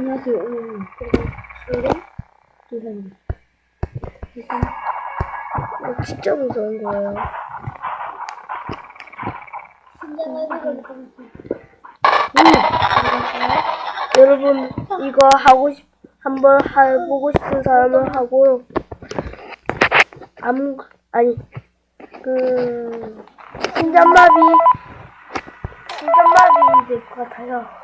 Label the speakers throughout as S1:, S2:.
S1: 안녕하세요. 오늘은 제가 세상입니다. 일단 이거 진짜 무서운 거예요. 여러분 이거 하고 싶 한번 해보고 싶은 사람은 하고 아무 아니 그 심장마비 심장마비 될것 같아요.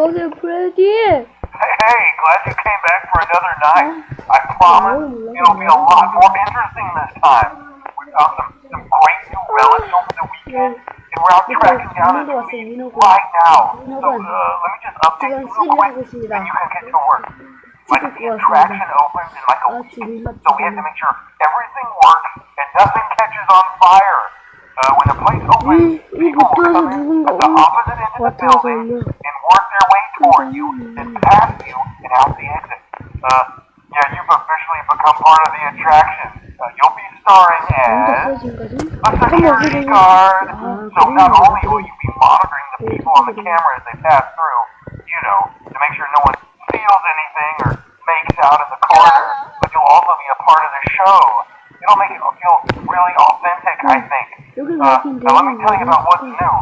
S1: go there, Brady.
S2: Hey, hey, glad you came back for another night. I promise it'll be a lot more interesting this time. We found some, some great new relics over the weekend, and we're out tracking down a
S1: new
S2: right now. So, uh, let me just update you real quick, and you can get to work. Like, the attraction opens in like a week, so we have to make sure everything works and nothing catches on fire. Uh, when the place opens, people will come in at the opposite end of the building for you is past you and out the exit. Uh, yeah, you've officially become part of the attraction. Uh, you'll be starring as a security guard. So not only will you be monitoring the people on the camera as they pass through, you know, to make sure no one steals anything or makes out in the corner, but you'll also be a part of the show. It'll make it feel really authentic, I think. Uh, now let me tell you about what's new.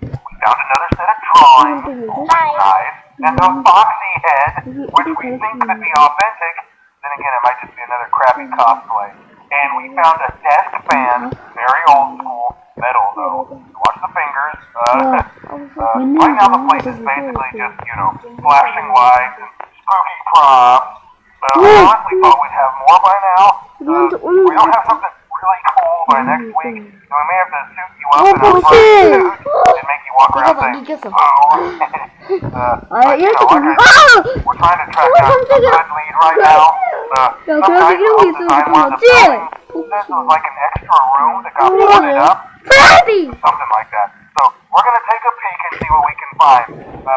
S2: We found another set of drawings. Nice and the foxy head, which we think could be authentic. Then again, it might just be another crappy cosplay. And we found a desk fan, very old school, metal though. Watch the fingers. Uh, uh, right now, the place is basically just, you know, flashing lights and spooky props. Uh, we honestly thought we'd have more by now. Uh, we don't have something really cool by next week, so we may have to suit you up in a
S1: fur
S2: suit and make you walk around saying, oh. Uh,
S1: Alright, you're
S2: the one.
S1: Ah!
S2: We're trying to track down the red lead right now. Uh,
S1: no,
S2: some guy
S1: close
S2: the timeline of the building. This was like an extra room that got boarded up. Something like that. So, we're gonna take a peek and see what we can find. Uh,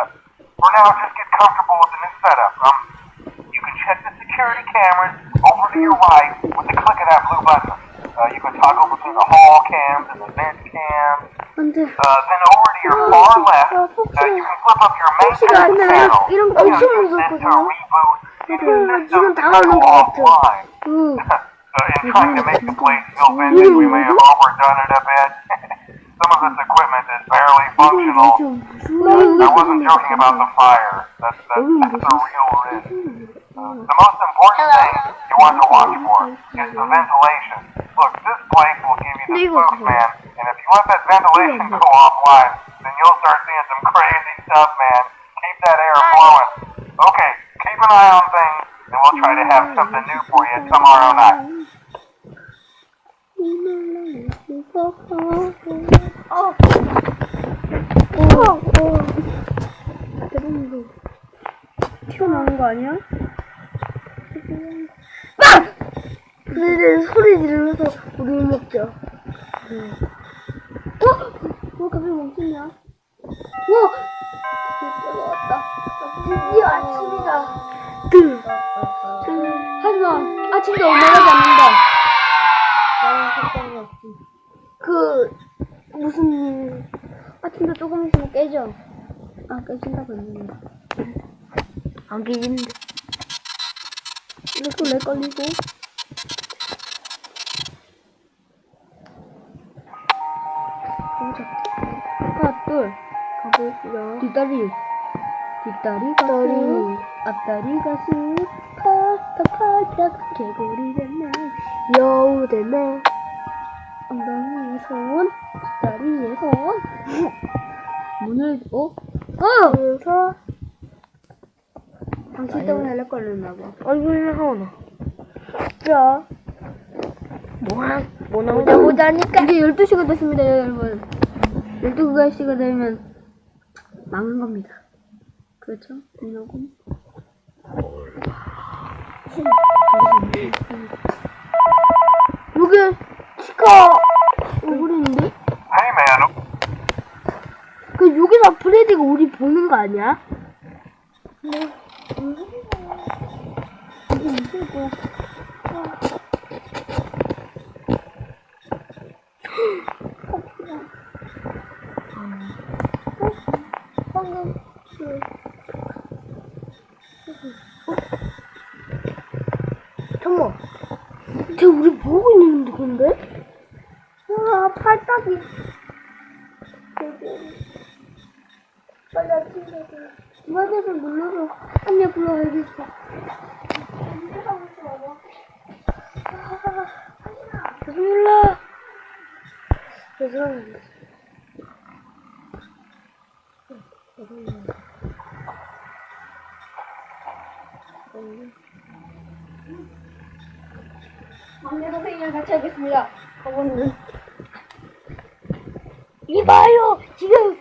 S2: for now, just get comfortable with the new setup. Um, you can check the security cameras over to your right with the click of that blue button. Uh, you can toggle between the hall cams and the vent cams. Uh, then over to your far left, uh, you can flip up your maintenance
S1: 안 돼.
S2: panel.
S1: 이런 거
S2: You know,
S1: 엄청
S2: use this to
S1: 무섭거든요.
S2: reboot any
S1: 지금
S2: system to
S1: 당하는
S2: go
S1: 것 같아.
S2: offline.
S1: 응.
S2: Uh, in trying to make the place feel vintage, we may have overdone it a bit. Some of this equipment is barely functional. I wasn't joking about the fire. That's, that's, that's a real risk. Uh, the most important thing you want to watch for is the ventilation. Look, this place will give you the spooks, man. And if you let that ventilation go offline, then you'll start seeing some crazy stuff, man. Keep that air flowing. Okay, keep an eye on things, and we'll try to have something new for you tomorrow night.
S1: 어. 어. 어. 대박이다. 튀어나오는 거 아니야? 아! 그래 소리 지르면서 우리 먹자. 어? 어 갑자기 멈췄냐? 와! 드디어 왔다. 드디어 아침이다. 드. 하지만 아침도 올라가지 않는다. 나는 걱정이 없지. 그 무슨 아침도 조금 있으면 깨져. 아 깨진다고 했는데 안 깨지는데. 이렇게 렉 걸리고. 가보시죠. 뒷다리. 뒷다리 가슴. 앞다리 가슴. 파닥파닥 개구리 됐네 여우 됐네 엉덩이에 손 뒷다리에 손 문을 어? 어! 그래서 당신 때문에 렉 걸렸나봐. 얼굴이 나오나. 자. 뭐야? 뭐 나오자 보자니까. 이제 12시가 됐습니다 여러분. 12시가 되면 망한 겁니다 그렇죠? 이러고 여기 치카
S2: man.
S1: 그 여기서 프레디가 우리 보는 거 아니야? 네. 방금 그 잠깐만. 쟤 우리 뭐하고 있는 건데? 와, 아, 팔딱이. 빨리 아침에 이마에서 눌러줘. 안녕, 불러야겠어. 죄송합니다. 죄송합니다. 죄송합니다.
S3: 막내 선생님이랑 같이 하겠습니다. 저번은
S1: 이봐요 지금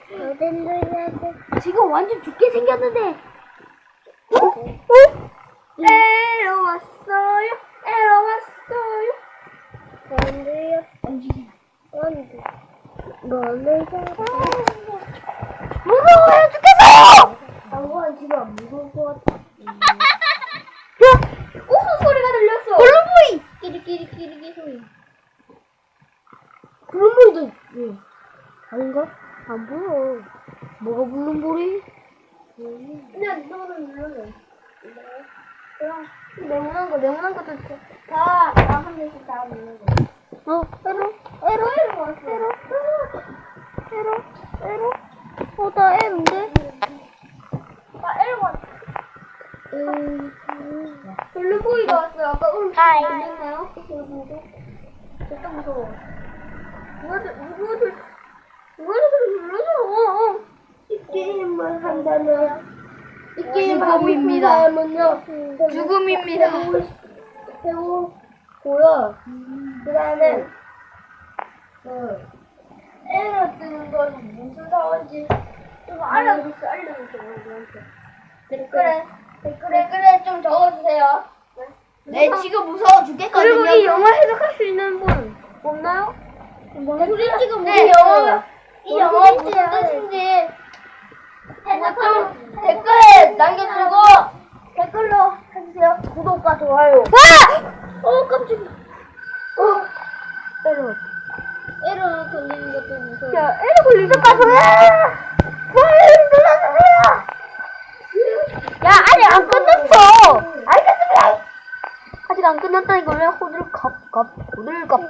S1: 지금 완전 죽게 생겼는데 어? 어?
S3: 에러 왔어요. 에러 왔어요.
S1: 안돼요
S3: 움직이.
S1: 안돼 너네 무서워요 죽겠어요 방금 지금 안 무서울 것 같아 야
S3: 웃음 소리가 들렸어.
S1: 블루보이
S3: 끼리끼리끼리 소리.
S1: 블루보이도 왜 아닌가? 안 보여 뭐가 블루보이?
S3: 그냥 너는 눌러줘. 그럼 네모난 거 네모난 것도 다 다한 대씩 다 눌러.
S1: 어 에로 에로
S3: 왔어.
S1: 에로 에로 에로 어 나 에로인데
S3: 아 에러 왔어.
S1: 음,
S3: 블루보이가 왔어요. 아까 울
S1: 하이.
S3: 들렸나요? 블루보이도. 진짜 무서워. 누구들 누구들 누구들 눌러줘. 어, 어.
S1: 이 게임을 한다면 이 게임을
S3: 죽음입니다.
S1: 사람은요
S3: 죽음입니다.
S1: 해보고요 그 다음에
S3: 그 에러 뜨는 건 무슨 상황인지 좀 알려주세요. 알려주세요. 우리한테. 댓글에 댓글에 그래 좀 적어주세요. 네 지금 무서워 죽겠거든요.
S1: 그리고 이 영화 해석할 수 있는 분 없나요?
S3: 댓글 지금
S1: 네,
S3: 이 영화
S1: 어.
S3: 이 영화 무슨 뜻인지 해석하면 댓글에 남겨주고 댓글로 해주세요. 구독과 좋아요.
S1: 아! 어 깜짝이야. 어 에로
S3: 에러 걸리는 것도 무서워.
S1: 야 에로 걸리것 같아 빨리 눌러주세요 야 아직 안 끝났어. 알겠습니다. 아직 안 끝났다니까 왜 호들갑 갑 호들갑.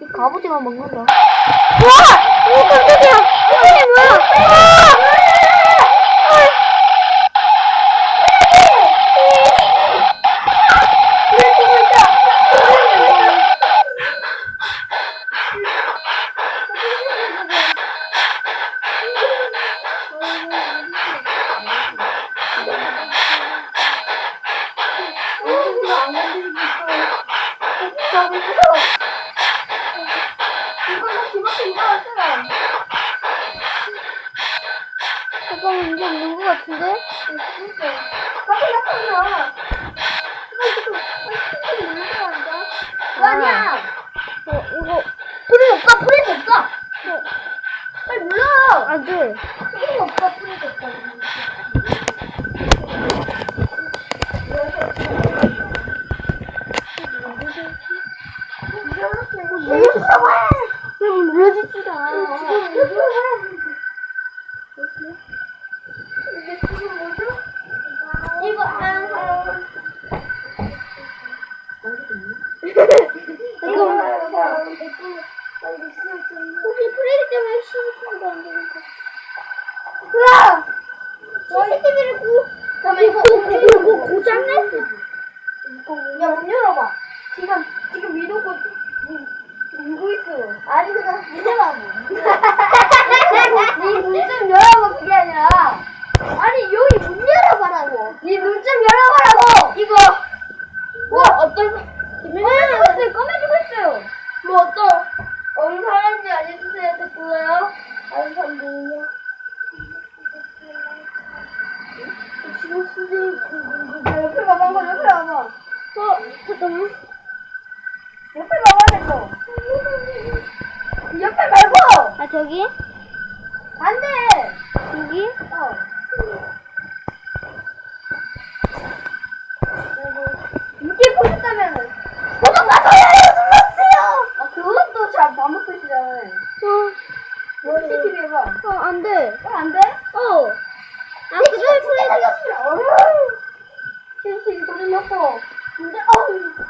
S1: 이 갑오징어 먹는다. 와! 오 깜짝이야. 이게 뭐야 아! 잠깐만 이제 것 같은데?
S3: 아니야.
S1: 어 이거
S3: 프레이 없다. 프레이 없다. 빨리 눌러.
S1: 안돼
S3: 프레이 없다. 프레이 없다.
S1: 그럼 눌러지지도 않아
S3: 이게 지금 뭐죠? 이거 한 사람.
S1: 이거
S3: 혹시 프레이 때문에 CCTV가 안 되니까.
S1: 으아!
S3: CCTV를 구. 잠깐만 이거
S1: 이거 뭐 고장냈어
S3: 야, 문 열어봐. 지금, 지금 위도고, 울고 있어. 아니, 그냥 문 열어봐. 니눈좀 열어봐, 그게 아니라. 아니, 여기 문 열어봐라고. 니눈좀 열어봐라고. 이거. 뭐, 어떤, 꺼매지고 있어요, 꺼매지고 있어요. 뭐, 어떤, 어느 사람인지 알려주세요, 됐고요. 아는 사람 누구냐? 지금 선생님, 옆에 가봐, 한번 옆에 가봐.
S1: 어 잠깐만
S3: 옆에 가봐야겠어. 옆에 말고!
S1: 아 저기
S3: 안 돼!
S1: 여기
S3: 어. 이게 보셨다면은. 구독과 좋아요 눌러주세요! 아, 그것도 잘 반복 표시잖아요.
S1: 어,
S3: 뭐, CCTV 해봐.
S1: 어, 안 돼.
S3: 어, 안 돼?
S1: 어. 아, 그래, 그래.
S3: CCTV 돌려놓고. 근데, 어우.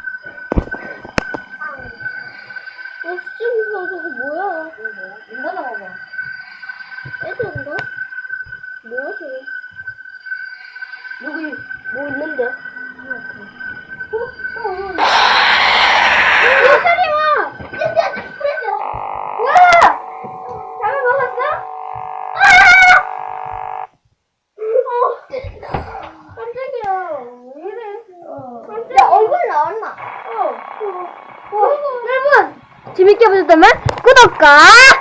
S1: 나왔나? 어. 어. 여러